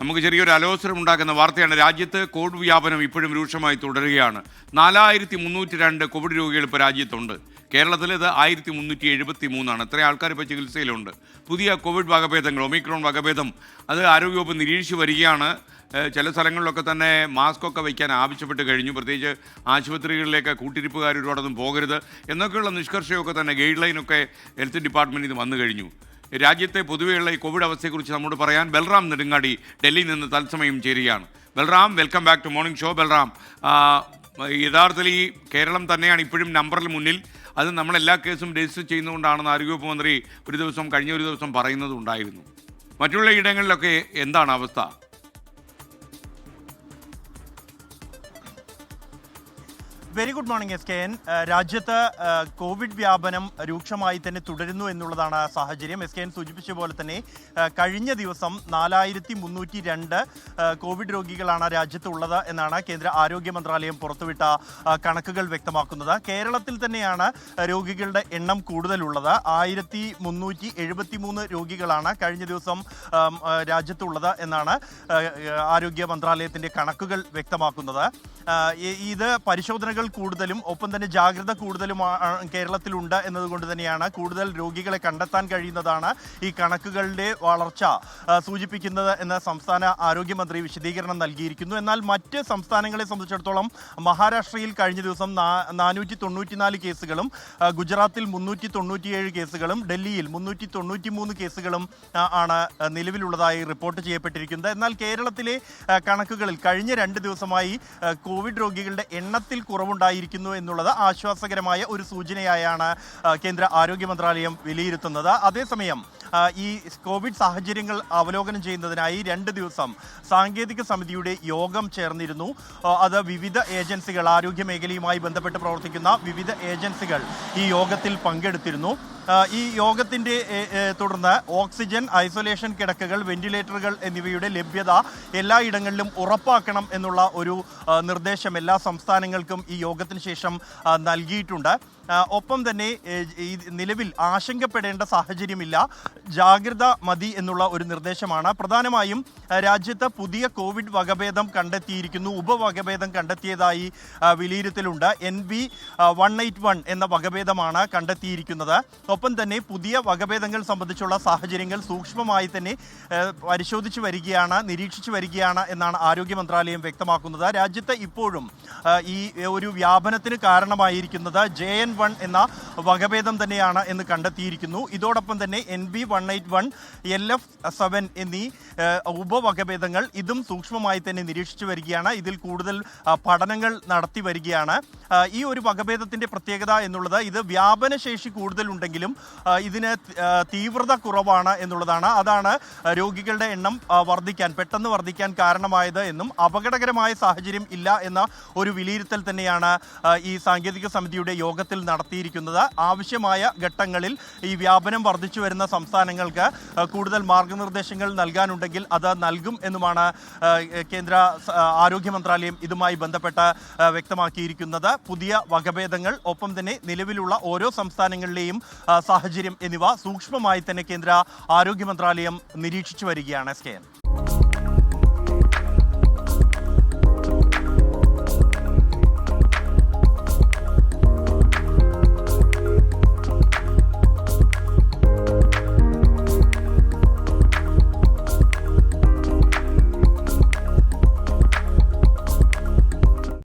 നമുക്ക് ചെറിയൊരു അലോസരം ഉണ്ടാക്കുന്ന വാർത്തയാണ്. രാജ്യത്ത് കോവിഡ് വ്യാപനം ഇപ്പോഴും രൂക്ഷമായി തുടരുകയാണ്. നാലായിരത്തി മുന്നൂറ്റി രണ്ട് കോവിഡ് രോഗികൾ ഇപ്പോൾ രാജ്യത്തുണ്ട്. കേരളത്തിൽ ഇത് ആയിരത്തി മുന്നൂറ്റി എഴുപത്തി മൂന്നാണ് ഇത്രയും ആൾക്കാർ ഇപ്പോൾ ചികിത്സയിലുണ്ട്. പുതിയ കോവിഡ് വകഭേദങ്ങൾ ഒമിക്രോൺ വകഭേദം അത് ആരോഗ്യവകുപ്പ് നിരീക്ഷിച്ച് വരികയാണ്. ചില സ്ഥലങ്ങളിലൊക്കെ തന്നെ മാസ്കൊക്കെ വയ്ക്കാൻ ആവശ്യപ്പെട്ട് കഴിഞ്ഞു. പ്രത്യേകിച്ച് ആശുപത്രികളിലേക്ക് കൂട്ടിരിപ്പുകാർ ഒരുപാടൊന്നും പോകരുത് എന്നൊക്കെയുള്ള നിഷ്കർഷയൊക്കെ തന്നെ ഗൈഡ് ലൈനൊക്കെ ഹെൽത്ത് ഡിപ്പാർട്ട്മെന്റിൽ നിന്ന് വന്നു കഴിഞ്ഞു. രാജ്യത്തെ പൊതുവെയുള്ള ഈ കോവിഡ് അവസ്ഥയെക്കുറിച്ച് നമ്മോട് പറയാൻ ബൽറാം നെടുങ്ങാടി ഡൽഹിയിൽ നിന്ന് തത്സമയം ചേരുകയാണ്. Balram welcome back to morning show Balram. യഥാർത്ഥത്തിൽ ഈ കേരളം തന്നെയാണ് ഇപ്പോഴും നമ്പറിൽ മുന്നിൽ. അത് നമ്മൾ എല്ലാ കേസും രജിസ്റ്റർ ചെയ്യുന്നതുകൊണ്ടാണെന്ന് ആരോഗ്യവകുപ്പ് മന്ത്രി ഒരു ദിവസം കഴിഞ്ഞ ഒരു ദിവസം പറയുന്നത് ഉണ്ടായിരുന്നു. മറ്റുള്ള ഇടങ്ങളിലൊക്കെ എന്താണ് അവസ്ഥ? Very good morning S K N. രാജ്യത്ത് കോവിഡ് വ്യാപനം രൂക്ഷമായി തന്നെ തുടരുന്നു എന്നുള്ളതാണ് സാഹചര്യം. എസ് കെ എൻ സൂചിപ്പിച്ച പോലെ തന്നെ കഴിഞ്ഞ ദിവസം നാലായിരത്തി മുന്നൂറ്റി രണ്ട് കോവിഡ് രോഗികളാണ് രാജ്യത്തുള്ളത് എന്നാണ് കേന്ദ്ര ആരോഗ്യ മന്ത്രാലയം പുറത്തുവിട്ട കണക്കുകൾ വ്യക്തമാക്കുന്നത്. കേരളത്തിൽ തന്നെയാണ് രോഗികളുടെ എണ്ണം കൂടുതലുള്ളത്. ആയിരത്തി മുന്നൂറ്റി എഴുപത്തി മൂന്ന് രോഗികളാണ് കഴിഞ്ഞ ദിവസം രാജ്യത്തുള്ളത് എന്നാണ് ആരോഗ്യ മന്ത്രാലയത്തിന്റെ കണക്കുകൾ വ്യക്തമാക്കുന്നത്. ഇത് പരിശോധനകൾ കൂടുതലും ഒപ്പം തന്നെ ജാഗ്രത കൂടുതലും കേരളത്തിലുണ്ട് എന്നതുകൊണ്ട് തന്നെയാണ് കൂടുതൽ രോഗികളെ കണ്ടെത്താൻ കഴിയുന്നതാണ് ഈ കണക്കുകളുടെ വളർച്ച സൂചിപ്പിക്കുന്നത് എന്ന് സംസ്ഥാന ആരോഗ്യമന്ത്രി വിശദീകരണം നൽകിയിരിക്കുന്നു. എന്നാൽ മറ്റ് സംസ്ഥാനങ്ങളെ സംബന്ധിച്ചിടത്തോളം മഹാരാഷ്ട്രയിൽ കഴിഞ്ഞ ദിവസം നാനൂറ്റി തൊണ്ണൂറ്റിനാല് കേസുകളും ഗുജറാത്തിൽ മുന്നൂറ്റി തൊണ്ണൂറ്റിയേഴ് കേസുകളും ഡൽഹിയിൽ മുന്നൂറ്റി തൊണ്ണൂറ്റി മൂന്ന് കേസുകളും ആണ് നിലവിലുള്ളതായി റിപ്പോർട്ട് ചെയ്യപ്പെട്ടിരിക്കുന്നത്. എന്നാൽ കേരളത്തിലെ കണക്കുകളിൽ കഴിഞ്ഞ രണ്ട് ദിവസമായി കോവിഡ് രോഗികളുടെ എണ്ണത്തിൽ കുറവുണ്ടായിരിക്കുന്നു എന്നുള്ളത് ആശ്വാസകരമായ ഒരു സൂചനയായാണ് കേന്ദ്ര ആരോഗ്യ മന്ത്രാലയം വിലയിരുത്തുന്നത്. അതേസമയം ഈ കോവിഡ് സാഹചര്യങ്ങൾ അവലോകനം ചെയ്യുന്നതിനായി രണ്ട് ദിവസം സാങ്കേതിക സമിതിയുടെ യോഗം ചേർന്നിരുന്നു. അത് വിവിധ ഏജൻസികൾ ആരോഗ്യ മേഖലയുമായി ബന്ധപ്പെട്ട് പ്രവർത്തിക്കുന്ന വിവിധ ഏജൻസികൾ ഈ യോഗത്തിൽ പങ്കെടുത്തിരുന്നു. ഈ എ, തുടർന്ന് ഓക്സിജൻ ഐസൊലേഷൻ കിടക്കകൾ വെന്റിലേറ്ററുകൾ എന്നിവയുടെ ലഭ്യത എല്ലായിടങ്ങളിലും ഉറപ്പാക്കണം എന്നുള്ള ഒരു നിർദ്ദേശം എല്ലാ സംസ്ഥാനങ്ങൾക്കും ഈ യോഗത്തിന് ശേഷം നൽകിയിട്ടുണ്ട്. ഒപ്പം തന്നെ നിലവിൽ ആശങ്കപ്പെടേണ്ട സാഹചര്യമില്ല. ജാഗ്രത മതി എന്നുള്ള ഒരു നിർദ്ദേശമാണ്. പ്രധാനമായും രാജ്യത്ത് പുതിയ കോവിഡ് വകഭേദം കണ്ടെത്തിയിരിക്കുന്നു. ഉപവകഭേദം കണ്ടെത്തിയതായി വിലയിരുത്തലുണ്ട്. N B one eight one എന്ന വകഭേദമാണ് കണ്ടെത്തിയിരിക്കുന്നത്. ഒപ്പം തന്നെ പുതിയ വകഭേദങ്ങൾ സംബന്ധിച്ചുള്ള സാഹചര്യങ്ങൾ സൂക്ഷ്മമായി തന്നെ പരിശോധിച്ചു വരികയാണ് നിരീക്ഷിച്ചു വരികയാണ് എന്നാണ് ആരോഗ്യ മന്ത്രാലയം വ്യക്തമാക്കുന്നത്. രാജ്യത്ത് ഇപ്പോഴും ഈ ഒരു വ്യാപനത്തിന് കാരണമായിരിക്കുന്നത് ജെ എൻ വൺ എന്ന വകഭേദം തന്നെയാണ് എന്ന് കണ്ടെത്തിയിരിക്കുന്നു. ഇതോടൊപ്പം തന്നെ N B one eight one L F seven എന്നീ ഉപവകഭേദങ്ങൾ ഇതും സൂക്ഷ്മമായി തന്നെ നിരീക്ഷിച്ചു വരികയാണ്. ഇതിൽ കൂടുതൽ പഠനങ്ങൾ നടത്തി വരികയാണ്. ഈ ഒരു വകഭേദത്തിന്റെ പ്രത്യേകത എന്നുള്ളത് ഇത് വ്യാപനശേഷി കൂടുതലുണ്ടെങ്കിലും ഇതിന് തീവ്രത കുറവാണ് എന്നുള്ളതാണ്. അതാണ് രോഗികളുടെ എണ്ണം വർദ്ധിക്കാൻ പെട്ടെന്ന് വർദ്ധിക്കാൻ കാരണമായത് എന്നും അപകടകരമായ സാഹചര്യം ഇല്ല എന്ന ഒരു വിലയിരുത്തൽ തന്നെയാണ് ഈ സാങ്കേതിക സമിതിയുടെ യോഗത്തിൽ നടത്തിയിരിക്കുന്നത് ആവശ്യമായ ഘട്ടങ്ങളിൽ ഈ വ്യാപനം വർദ്ധിച്ചു വരുന്ന സംസ്ഥാനങ്ങൾക്ക് കൂടുതൽ മാർഗനിർദ്ദേശങ്ങൾ നൽകാനുണ്ടെങ്കിൽ അത് നൽകും എന്നുമാണ് കേന്ദ്ര ആരോഗ്യ മന്ത്രാലയം ഇതുമായി ബന്ധപ്പെട്ട് വ്യക്തമാക്കിയിരിക്കുന്നത്. പുതിയ വകഭേദങ്ങൾ ഒപ്പം തന്നെ നിലവിലുള്ള ഓരോ സംസ്ഥാനങ്ങളിലെയും സാഹചര്യം എന്നിവ സൂക്ഷ്മമായി തന്നെ കേന്ദ്ര ആരോഗ്യ മന്ത്രാലയം നിരീക്ഷിച്ചു വരികയാണ് എസ്